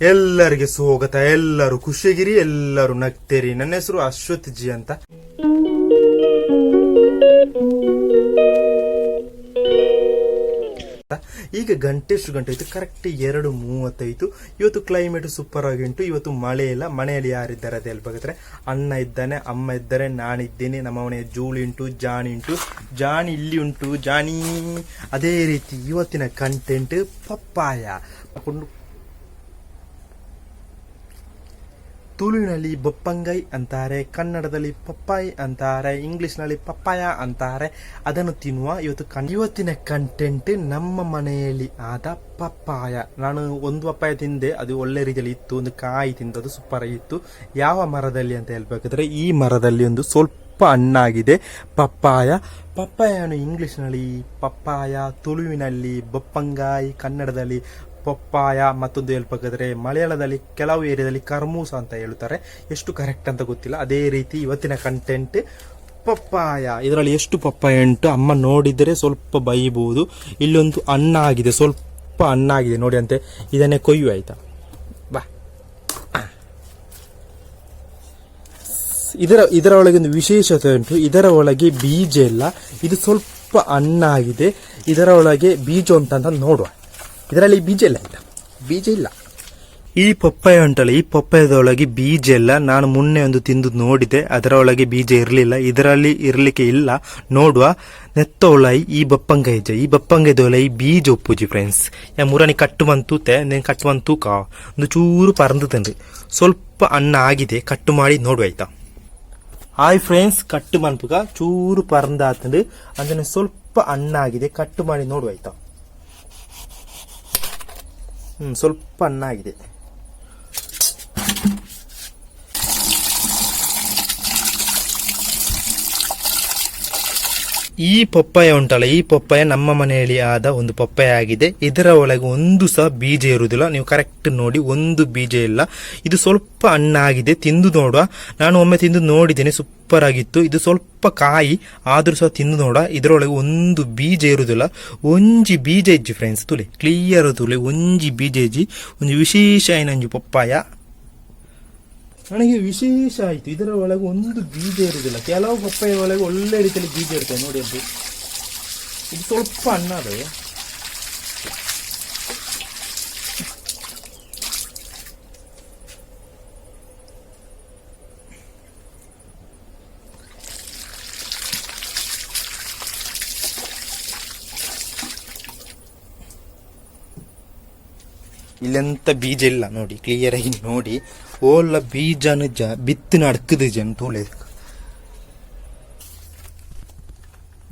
ಎಲ್ಲರಿಗೆ ಸ್ವಾಗತ ಎಲ್ಲರೂ ಖುಷಿಗಿರಿ, ಎಲ್ಲರೂ ನಗ್ತೇರಿ. ನನ್ನ ಹೆಸರು ಅಶ್ವಥ್ ಜಿ ಅಂತ. ಈಗ ಗಂಟೆ ಎಷ್ಟು ಗಂಟೆ ಇತ್ತು ಕರೆಕ್ಟ್ ಎರಡು ಮೂವತ್ತೈದು. ಇವತ್ತು ಕ್ಲೈಮೇಟ್ ಸೂಪರ್ ಆಗಿ ಉಂಟು ಇವತ್ತು ಮಳೆ ಇಲ್ಲ. ಮನೆಯಲ್ಲಿ ಯಾರಿದ್ದಾರೆ ಅದೇ ಹೇಳ್ಬೇಕಾದ್ರೆ ಅಣ್ಣ ಇದ್ದಾನೆ, ಅಮ್ಮ ಇದ್ದಾರೆ, ನಾನಿದ್ದೇನೆ. ನಮ್ಮ ಮನೆಯ ಜೂಳಿ ಉಂಟು, ಜಾಣಿ ಉಂಟು. ಜಾಣಿ ಇಲ್ಲಿ ಉಂಟು, ಜಾಣಿ. ಅದೇ ರೀತಿ ಇವತ್ತಿನ ಕಂಟೆಂಟ್ ಪಪ್ಪಾಯ. ತುಳುವಿನಲ್ಲಿ ಬಪ್ಪಂಗೈ ಅಂತಾರೆ, ಕನ್ನಡದಲ್ಲಿ ಪಪ್ಪಾಯಿ ಅಂತಾರೆ, ಇಂಗ್ಲಿಷ್ನಲ್ಲಿ ಪಪ್ಪಾಯ ಅಂತಾರೆ. ಅದನ್ನು ತಿನ್ನುವ ಇವತ್ತು ಇವತ್ತಿನ ಕಂಟೆಂಟ್ ನಮ್ಮ ಮನೆಯಲ್ಲಿ ಆದ ಪಪ್ಪಾಯ. ನಾನು ಒಂದು ಪಪ್ಪಾಯ ತಿಂದೆ, ಅದು ಒಳ್ಳೆ ರೀತಿಯಲ್ಲಿ ಇತ್ತು, ಒಂದು ಕಾಯಿ ತಿಂದದ್ದು ಸೂಪರ್ ಆಗಿತ್ತು. ಯಾವ ಮರದಲ್ಲಿ ಅಂತ ಹೇಳ್ಬೇಕಾದ್ರೆ, ಈ ಮರದಲ್ಲಿ ಒಂದು ಸ್ವಲ್ಪ ಹಣ್ಣಾಗಿದೆ. ಪಪ್ಪಾಯ. ಪಪ್ಪಾಯನು ಇಂಗ್ಲಿಷ್ನಲ್ಲಿ ಪಪ್ಪಾಯ, ತುಳುವಿನಲ್ಲಿ ಬಪ್ಪಂಗಾಯಿ ಕನ್ನಡದಲ್ಲಿ ಪಪ್ಪಾಯ ಮತ್ತೊಂದು ಹೇಳ್ಬೇಕಾದ್ರೆ ಮಲಯಾಳದಲ್ಲಿ ಕೆಲವು ಏರಿಯಾದಲ್ಲಿ ಕರ್ಮೂಸ ಅಂತ ಹೇಳ್ತಾರೆ. ಎಷ್ಟು ಕರೆಕ್ಟ್ ಅಂತ ಗೊತ್ತಿಲ್ಲ. ಅದೇ ರೀತಿ ಇವತ್ತಿನ ಕಂಟೆಂಟ್ ಪಪ್ಪಾಯ. ಇದರಲ್ಲಿ ಎಷ್ಟು ಪಪ್ಪಾಯ ಉಂಟು? ಅಮ್ಮ ನೋಡಿದರೆ ಸ್ವಲ್ಪ ಬೈಬಹುದು ಇಲ್ಲೊಂದು ಆಗಿದೆ. ಸ್ವಲ್ಪ ಹಣ್ಣಾಗಿದೆ ನೋಡಿ ಅಂತೆ, ಇದನ್ನೇ ಕೊಯ್ಯು ಆಯ್ತಾ? ಬಾ. ಇದರ ಇದರ ಒಳಗೆ ಒಂದು ವಿಶೇಷತೆ ಉಂಟು. ಇದರ ಒಳಗೆ ಬೀಜ ಇಲ್ಲ ಇದು ಸ್ವಲ್ಪ ಹಣ್ಣಾಗಿದೆ ಇದರ ಒಳಗೆ ಬೀಜ ಉಂಟಂತ ನೋಡುವ. ಇದರಲ್ಲಿ ಬೀಜ ಇಲ್ಲ ಇಲ್ಲ ಬೀಜ ಇಲ್ಲ. ಈ ಪಪ್ಪಾಯ ಉಂಟಲ್ಲ, ಈ ಪಪ್ಪಾಯದೊಳಗೆ ಬೀಜ ಇಲ್ಲ ನಾನು ಮೊನ್ನೆ ಒಂದು ತಿಂದು ನೋಡಿದೆ. ಅದರೊಳಗೆ ಬೀಜ ಇರಲಿಲ್ಲ. ಇದರಲ್ಲಿ ಇರಲಿಕ್ಕೆ ಇಲ್ಲ. ನೋಡುವ. ನೆತ್ತ ಒಳೈ ಈ ಬಪ್ಪಂಗೈಜ ಈ ಬಪ್ಪಂಗೈದೊಳ ಈ ಬೀಜ ಒಪ್ಪುಜಿ ಫ್ರೆಂಡ್ಸ್ ಯಾ ಮೂರನಿ ಕಟ್ಟು ನೀನು నేను ಕಟ್ಟು ಮಂತು ಕಾ. ಒಂದು ಚೂರು ಪರಂದುತಂದು ಸ್ವಲ್ಪ ಅನ್ನ ಆಗಿದೆ. ಕಟ್ಟು ಮಾಡಿ ನೋಡುವ ಆಯ್ತಾ? ಹಾಯ್ ಫ್ರೆಂಡ್ಸ್ ಕಟ್ಟು ಮನ್ಪುಗ. ಚೂರು ಪರಂದಾತಂದು. ಅಂದ್ರೆ ಸ್ವಲ್ಪ ಹಣ್ಣಾಗಿದೆ ಕಟ್ಟು ಮಾಡಿ ನೋಡುವ ಆಯ್ತಾ? ಸ್ವಲ್ಪ ಹಣ್ಣಾಗಿದೆ. ಈ ಪಪ್ಪಾಯ ಉಂಟಲ್ಲ, ಈ ಪಪ್ಪಾಯ ನಮ್ಮ ಮನೆಯಲ್ಲಿ ಆದ ಒಂದು ಪಪ್ಪಾಯ ಆಗಿದೆ. ಇದರ ಒಳಗೆ ಒಂದು ಸಹ ಬೀಜ ಇರುವುದಿಲ್ಲ. ನೀವು ಕರೆಕ್ಟ್ ನೋಡಿ, ಒಂದು ಬೀಜ ಇಲ್ಲ. ಇದು ಸ್ವಲ್ಪ ಹಣ್ಣಾಗಿದೆ, ತಿಂದು ನೋಡುವ. ನಾನು ಒಮ್ಮೆ ತಿಂದು ನೋಡಿದ್ದೇನೆ ಸೂಪರ್ ಆಗಿತ್ತು. ಇದು ಸ್ವಲ್ಪ ಕಾಯಿ, ಆದರೂ ಸಹ ತಿಂದು ನೋಡ ಇದರೊಳಗೆ ಒಂದು ಬೀಜ ಇರುವುದಿಲ್ಲ. ಒಂಜಿ ಬೀಜ ಇಜ್ಜಿ ಫ್ರೆಂಡ್ಸ್ ತುಳಿ ಕ್ಲಿಯರ್ ತುಳಿ ಒಂಜಿ ಬೀಜ ಇಜ್ಜಿ. ಒಂದು ವಿಶೇಷ ಏನಂಜು ಪಪ್ಪಾಯ ನನಗೆ ವಿಶೇಷ ಆಯಿತು. ಇದರ ಒಳಗೆ ಒಂದು ಬೀಜ ಇರುವುದಿಲ್ಲ ಕೆಲವು ಪಪ್ಪಾಯ ಒಳಗೆ ಒಳ್ಳೆ ರೀತಿಯಲ್ಲಿ ಬೀಜ ಇರ್ತದೆ ನೋಡಿ ಅದು. ಇದು ಸ್ವಲ್ಪ ಹಣ್ಣಾದೆ ಇಲ್ಲೆಂತ ಬೀಜ ಇಲ್ಲ. ನೋಡಿ ಕ್ಲಿಯರ್ ಆಗಿ ನೋಡಿ. ಓಲ್ಲ ಬೀಜನ ಜ, ಬಿತ್ತಿನ ಅಡ್ಕದ ಜನ ತೋಳೆ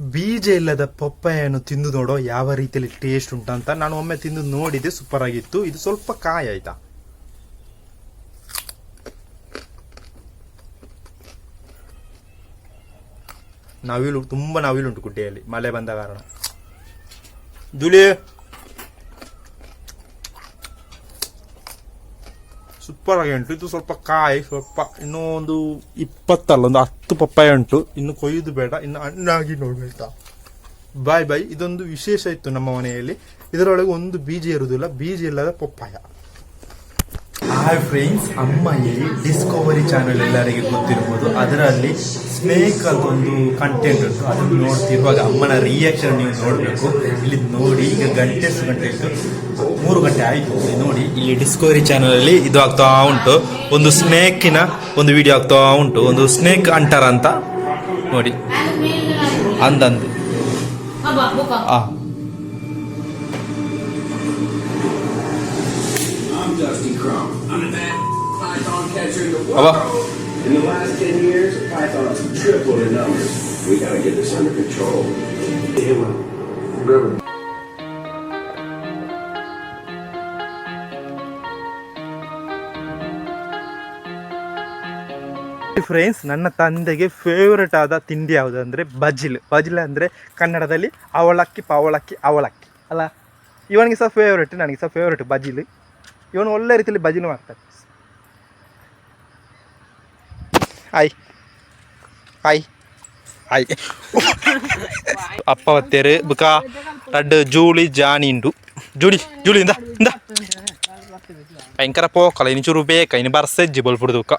ಬೀಜ ಇಲ್ಲದ ಪಪ್ಪಾಯನ್ನು ತಿಂದು ನೋಡೋ ಯಾವ ರೀತಿಯಲ್ಲಿ ಟೇಸ್ಟ್ ಉಂಟಂತ ನಾನು ಒಮ್ಮೆ ತಿಂದು ನೋಡಿದೆ ಸೂಪರ್ ಆಗಿತ್ತು. ಇದು ಸ್ವಲ್ಪ ಕಾಯಿ ಆಯ್ತಾ? ನವಿಲು, ತುಂಬಾ ನವಿಲುಂಟು ಗುಡ್ಡೆಯಲ್ಲಿ ಮಳೆ ಬಂದ ಕಾರಣ. ಜುಲಿ ಸೂಪರ್ ಆಗಿ ಉಂಟು. ಇದು ಸ್ವಲ್ಪ ಕಾಯಿ, ಸ್ವಲ್ಪ ಇನ್ನೂ ಒಂದು ಇಪ್ಪತ್ತಲ್ಲ, ಒಂದು ಹತ್ತು ಪಪ್ಪಾಯ ಉಂಟು. ಇನ್ನು ಕೊಯ್ಯುದು ಬೇಡ. ಇನ್ನು ಹಣ್ಣಾಗಿ ನೋಡ್ಬೇಕ ಬಾಯ್ ಬಾಯ್ ಇದೊಂದು ವಿಶೇಷ ಇತ್ತು ನಮ್ಮ ಮನೆಯಲ್ಲಿ. ಇದರೊಳಗೆ ಒಂದು ಬೀಜ ಇರುವುದಿಲ್ಲ. ಬೀಜ ಇಲ್ಲದ ಪಪ್ಪಾಯ. ಹಾಯ್ ಫ್ರೆಂಡ್ಸ್ ಅಮ್ಮ ಇಲ್ಲಿ ಡಿಸ್ಕವರಿ ಚಾನೆಲ್ ಎಲ್ಲರಿಗೆ ಗೊತ್ತಿರ್ಬೋದು ಅದರಲ್ಲಿ ಸ್ನೇಕ್ ಅಂತ ಒಂದು ಕಂಟೆಂಟ್ ಉಂಟು. ಅದನ್ನು ನೋಡ್ತಿರುವಾಗ ಅಮ್ಮನ ರಿಯಾಕ್ಷನ್ ನೀವು ನೋಡಬೇಕು. ಇಲ್ಲಿ ನೋಡಿ, ಈಗ ಗಂಟೆ ಗಂಟೆ ಇತ್ತು. ಮೂರು ಗಂಟೆ ನೋಡಿ. ಇಲ್ಲಿ ಡಿಸ್ಕವರಿ ಚಾನಲ್ ಅಲ್ಲಿ ಇದು ಆಗ್ತಾ ಉಂಟು. ಒಂದು ಸ್ನೇಕಿನ ಒಂದು ವಿಡಿಯೋ ಆಗ್ತಾ ಉಂಟು. ಒಂದು ಸ್ನೇಕ್ ಅಂತಾರಂತ ನೋಡಿ. ಅಂದಂದು We gotta ಫ್ರೆಂಡ್ಸ್ ನನ್ನ ತಂದೆಗೆ ಫೇವ್ರೆಟ್ ಆದ ತಿಂಡಿ ಯಾವುದು ಅಂದರೆ ಬಜಿಲ್ ಬಜಿಲ್ ಅಂದರೆ ಕನ್ನಡದಲ್ಲಿ ಅವಲಕ್ಕಿ ಪವಳಕ್ಕಿ ಅವಲಕ್ಕಿ, ಅಲ್ಲ? ಇವನಿಗೆ ಸಹ ಫೇವ್ರೆಟ್ ನನಗೆ ಸಹ ಫೇವ್ರೆಟ್ ಬಜಿಲ್ ಇವನು ಒಳ್ಳೆ ರೀತಿಯಲ್ಲಿ ಬಜಿಲ್ ಮಾಡ್ತಾನೆ. ಆಯ್ ಆಯ್ ಆಯ್ ಅಪ್ಪ ಒತ್ತೇರು, ಬುಕ ರಡ್ ಜೂಳಿ ಜಾನಿ ಉಂಡು ಜೂಳಿ ಜೂಳಿ, ಇಂದ ಇಂದ. ಭಯಂಕರ ಪೋಕಲ್ಲ ಇನ್ನು ಚೂರು ಬೇಕಾ ಇನ್ನು ಬರ್ಸಜ್ಜಿ ಬಲ್ಪುಡ್ದುಕ್ಕ